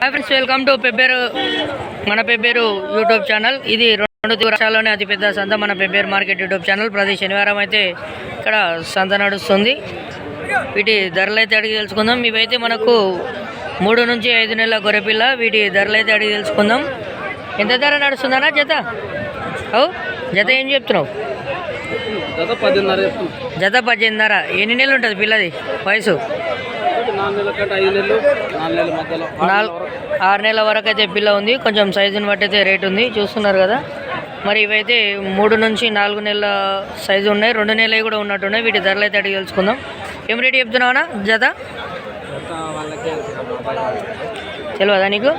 Hi friends welcome to Pebbair మన Pebbair YouTube channel ఇది రెండు రాష్ట్రాల్లోనే అతిపెద్ద సంత మన పెబ్బేరు మార్కెట్ యూట్యూబ్ ఛానల్ ప్రతి శనివారం అయితే ఇక్కడ సంత నడుస్తుంది. వీటి ధరలు అయితే అడిగి తెలుసుకుందాం. ఇవైతే మనకు మూడు నుంచి ఐదు నెలల గొర్రెపిల్ల. వీటి ధరలు అయితే అడిగి తెలుసుకుందాం. ఎంత ధర నడుస్తుందన్నా జత? అవు జత ఏం చెప్తున్నావు? జత పద్దెనిమిదిన్నర ఎన్ని నెలలు ఉంటుంది పిల్లది? వయసు? నాలుగు ఆరు నెలల వరకు అయితే పిల్ల ఉంది. కొంచెం సైజుని బట్టి అయితే రేట్ ఉంది. చూస్తున్నారు కదా. మరి ఇవైతే మూడు నుంచి నాలుగు నెలల సైజు ఉన్నాయి. రెండు నెలలు కూడా ఉన్నట్టున్నాయి. వీటి ధరలు అయితే అడిగి తెలుసుకుందాం. ఏం రేట్ చెప్తున్నావునా జత? తెలియదా నీకు?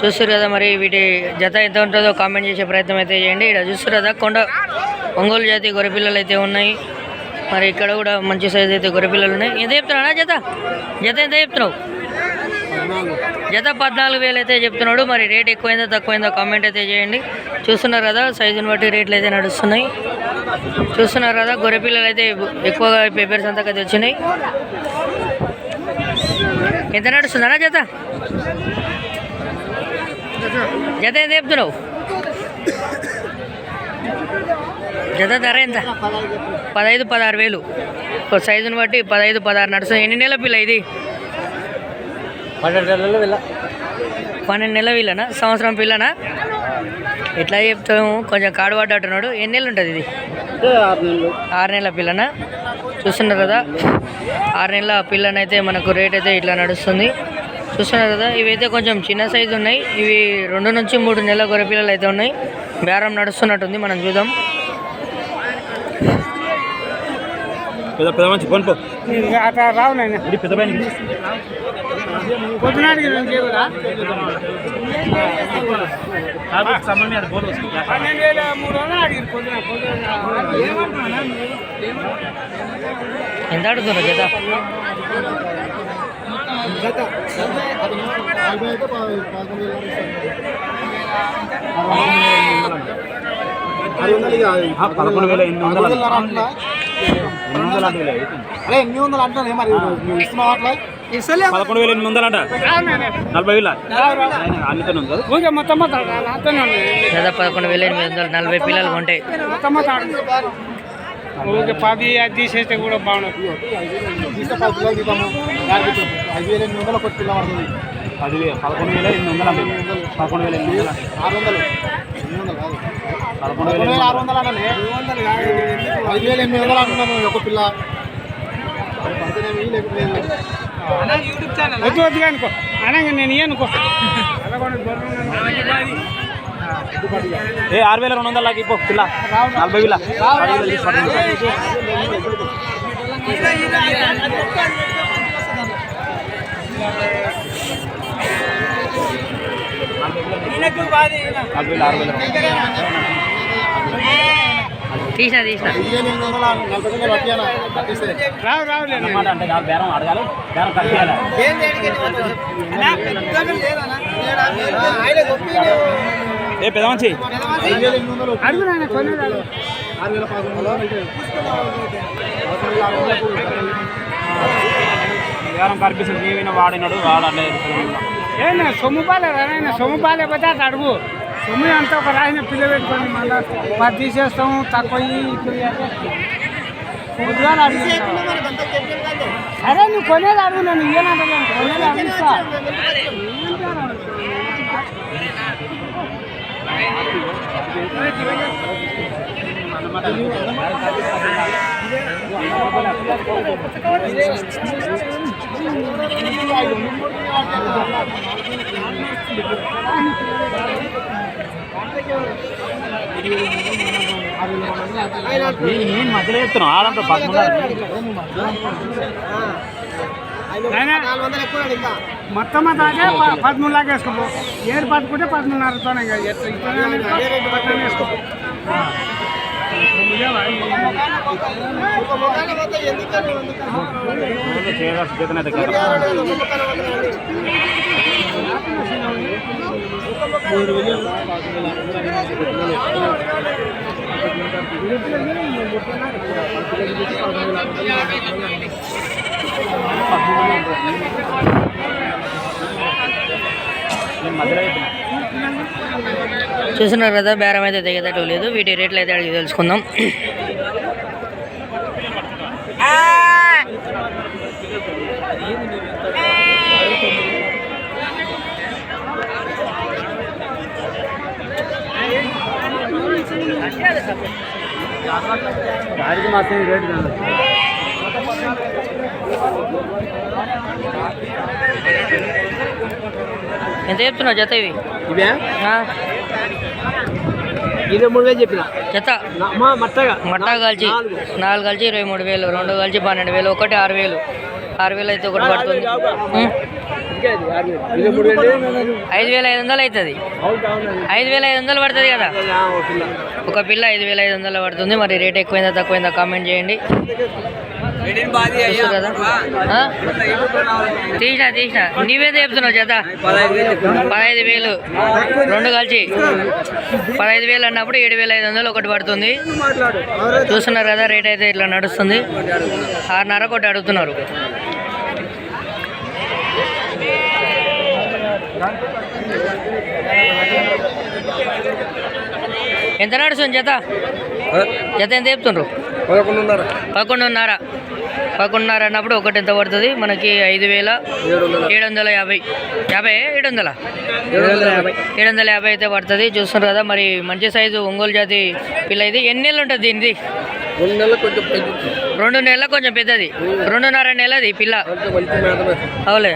చూస్తారు కదా మరి వీటి జత ఎంత ఉంటుందో కామెంట్ చేసే ప్రయత్నం అయితే చేయండి. ఇక్కడ చూస్తారు కదా కొండ ఒంగోలు జాతి గొర్రెపిల్లలు అయితే ఉన్నాయి. మరి ఇక్కడ కూడా మంచి సైజు అయితే గొర్రెపిల్లలు ఉన్నాయి. ఎంత చెప్తున్నాడా జత? జత ఎంత చెప్తున్నావు? జత పద్నాలుగు వేలు అయితే చెప్తున్నాడు. మరి రేట్ ఎక్కువైందో తక్కువైందో కామెంట్ అయితే చేయండి. చూస్తున్నారు కదా సైజుని బట్టి రేట్లు అయితే నడుస్తున్నాయి. చూస్తున్నారు కదా గొర్రె పిల్లలు అయితే ఎక్కువగా పేపర్స్ అంతా కదా వచ్చినాయి. ఎంత నడుస్తుందనా జత? జత ఎంత చెప్తున్నావు? జత ధర ఎంత? పదహైదు పదహారు వేలు. ఒక సైజుని బట్టి పదహైదు పదహారు నడుస్తుంది ఎన్ని నెలల పిల్ల ఇది? పన్నెండు నెలలు వెళ్ళ. పన్నెండు నెలల పిల్లనా సంవత్సరం పిల్లనా? ఎట్లా చెప్తాము కొంచెం కాడు పడ్డట్టున్నాడు ఎన్ని నెలలు ఉంటుంది ఇది? ఆరు నెలలు. పిల్లనా? చూస్తున్నారు కదా? ఆరు నెలల పిల్లనైతే మనకు రేట్ అయితే ఇట్లా నడుస్తుంది. చూస్తున్నారు కదా? ఇవైతే కొంచెం చిన్న సైజు ఉన్నాయి. ఇవి రెండు నుంచి మూడు నెలల గొర్రె పిల్లలు అయితే ఉన్నాయి. బేరం నడుస్తున్నట్టుంది. మనం చూద్దాం. పెద్ద పెద్ద మంచి రావు నాయన. ఇది పెద్ద పైన పొద్దునాడికి రెండు కేబులా పన్నెండు వేల మూడు వందలు అడిగారు పొద్దున ఎంత అడుగుతున్నారు జత? పదకొండు వేల ఎనిమిది వందలు ఎనిమిది వందలు అంటే మరి? నువ్వు ఇస్తున్నావు అట్లా? పదకొండు వేల ఎనిమిది వందలు అంట నలభై వేల? అన్నితో ఉంది? కదా పదకొండు వేల ఎనిమిది వందలు నలభై పిల్లలు ఉంటాయి ఊరికే పది అది తీసేస్తే కూడా బాగుండదు. ఐదు వేల ఎనిమిది వందలు కొట్టి పడుతుంది పదివేల పదకొండు వేల ఎనిమిది వందలు అంటే పదకొండు వేల ఎనిమిది వందలు అంటే ఆరు వందలు పదకొండు వేల ఆరు వందలు అంటే ఐదు వేల ఎనిమిది వందలు అంటున్నాను ఒక పిల్ల వద్దు వద్దు అనుకో అనగా నేను ఇయ్యనుకో ఏ ఆరు వేల రెండు వందలకి ఇప్పో పిల్ల నలభై వేల పదివేలు తీసి పట్టుకో. నలభై వేల ఆరు వేల రెండు తీసిన తీసిన రావు రావు అన్నమాట అంటే కాదు బేరం అడగాలి. బేరం కట్టియాలి ఏ పెద్ద మంచి అడుగు నాయన కనిపిస్తుంది. నీవైనా వాడినాడు వాడలేదు. ఏనా సొమ్ము బాగాలేదా నాయన? సొమ్ము బాగాలేకపోతే అటు అడుగు. తొమ్మిది అంతా ఒక రాయిని పిల్ల పెట్టుకోండి మళ్ళీ మరి తీసేస్తాము తక్కువ పొద్దుగాల సరే నువ్వు కొనేది అడుగు నన్ను ఇయ్యనంటే కొనేది అడుగుతా నేను మధ్యలో చెప్తున్నాను ఆడంతా నాయనా, మొత్తం అదే పదమూడు లాగా వేసుకోపో. ఏడు పట్టుకుంటే పక్కన వేసుకోపో. దగ్గర మూడు వేలు చూసినారు కదా బేరం అయితే దిగేటట్టు లేదు. వీటి రేట్లు అయితే అడిగి తెలుసుకుందాం. దానికి మాత్రం రేటు కాదు. ఎంత చెప్తున్నావు జత ఇవి? ఇరవై మూడు వేలు చెప్పిన. జత? మట్టగా. మట్టా కలిసి నాలుగు. కలిసి ఇరవై మూడు వేలు రెండు కలిసి పన్నెండు వేలు ఒకటి ఆరు వేలు. ఆరు వేలు అయితే ఒకటి పడుతుంది. ఐదు వేల ఐదు వందలు అవుతుంది. ఐదు వేల ఐదు వందలు పడుతుంది కదా? ఒక పిల్ల ఐదు వేల ఐదు వందలు పడుతుంది. మరి రేట్ ఎక్కువైందా తక్కువైందా కామెంట్ చేయండి. తీసిన తీసిన. నీవేదో చెప్తున్నావు చేత పదహైదు వేలు. రెండు కలిసి. పదహైదు వేలు అన్నప్పుడు ఏడు వేల ఐదు వందలు ఒకటి పడుతుంది. చూస్తున్నారు కదా రేట్ అయితే ఇట్లా నడుస్తుంది. ఆరున్నర ఒకటి అడుగుతున్నారు. ఎంత నడుస్తుంది జత? జత ఎంత చెప్తుండ్రు? పదకొండున్నర. పదకొండున్నర. పదకొండున్నర అన్నప్పుడు ఒకటి ఎంత పడుతుంది? మనకి ఐదు వేల ఏడు వందల యాభై. యాభై ఏడు వందల ఏడు వందల యాభై. ఏడు వందల యాభై అయితే పడుతుంది. చూస్తున్నారు కదా మరి మంచి సైజు ఒంగోలు జాతి పిల్ల ఇది. ఎన్ని నెలలు ఉంటుంది దీనిది? రెండు నెలలు కొంచెం పెద్దది. రెండున్నర నెలది పిల్ల. అవులే.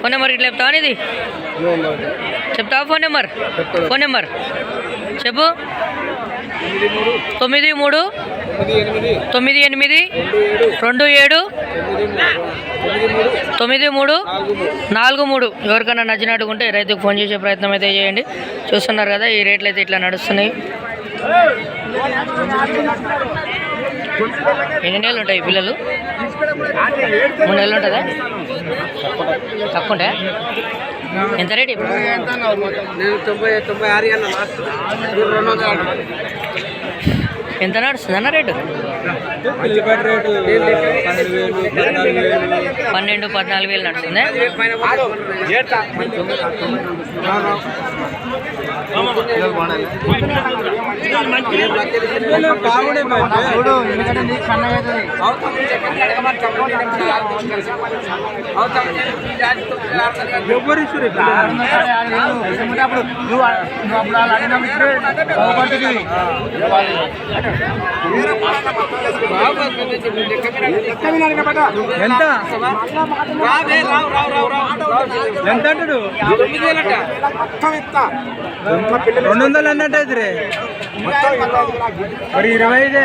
ఫోన్ నెంబర్ ఇట్లా చెప్తావా ఇది చెప్తావా ఫోన్ నెంబర్? Phone number. చెప్పు. తొమ్మిది మూడు తొమ్మిది ఎనిమిది రెండు ఏడు తొమ్మిది మూడు నాలుగు మూడు. ఎవరికైనా నచ్చినట్టు ఉంటే రైతుకు ఫోన్ చేసే ప్రయత్నం అయితే చేయండి. చూస్తున్నారు కదా ఈ రేట్లు అయితే ఇట్లా నడుస్తున్నాయి. ఎన్ని నెలలు ఉంటాయి పిల్లలు? మూడు నెలలు ఉంటుందా? తక్కువ ఉంటాయా ఎంత రేట్ ఇప్పుడు నేను తొంభై తొంభై ఆరు అన్న లాస్ట్ రెండు వందలు ఎంత నడుస్తుంది అన్న రేటు ఎంత ఎంత అంటాడు రెండు వందలు అన్నట్టు రే మరి ఇరవై ఐదే.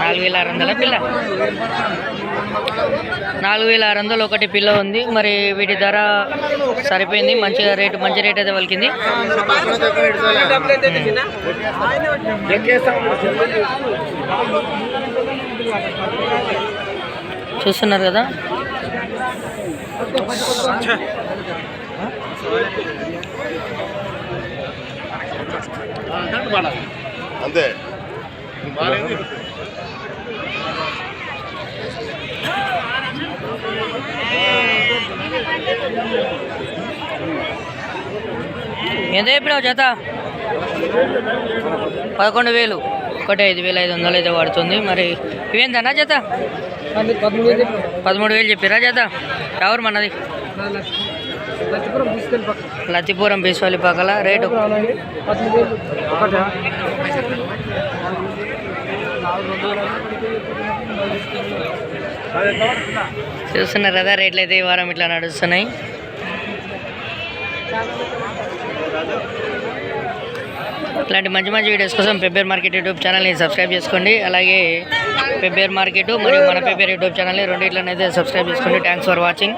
నాలుగు వేల ఆరు వందల పిల్ల? నాలుగు వేల ఆరు వందలు ఒకటి పిల్ల ఉంది. మరి వీటి ధర సరిపోయింది. మంచిగా రేటు మంచి రేట్ అయితే పలికింది. చూస్తున్నారు కదా? అంతే. ఎంత చెప్పినావు జత? పదకొండు వేలు. ఒకటి ఐదు వేల ఐదు వందలు అయితే పడుతుంది. మరి ఇవేందన్నా జత? అది పదమూడు వేలు పదమూడు వేలు చెప్పిరా జత? ఎవరు మనది లచ్చిపురం బీస్వల్లి పక్కల రేటు. చూస్తున్నారు కదా రేట్లు అయితే ఈ వారం ఇట్లా నడుస్తున్నాయి. ఇట్లాంటి మంచి మంచి వీడియోస్ కోసం పెబ్బేర్ మార్కెట్ యూట్యూబ్ ఛానల్ని సబ్స్క్రైబ్ చేసుకోండి. అలాగే పెబ్బేర్ మార్కెట్ మరియు మన పెబ్బేర్ యూట్యూబ్ ఛానల్ని రెండిట్లనైతే సబ్స్క్రైబ్ చేసుకోండి. Thanks for watching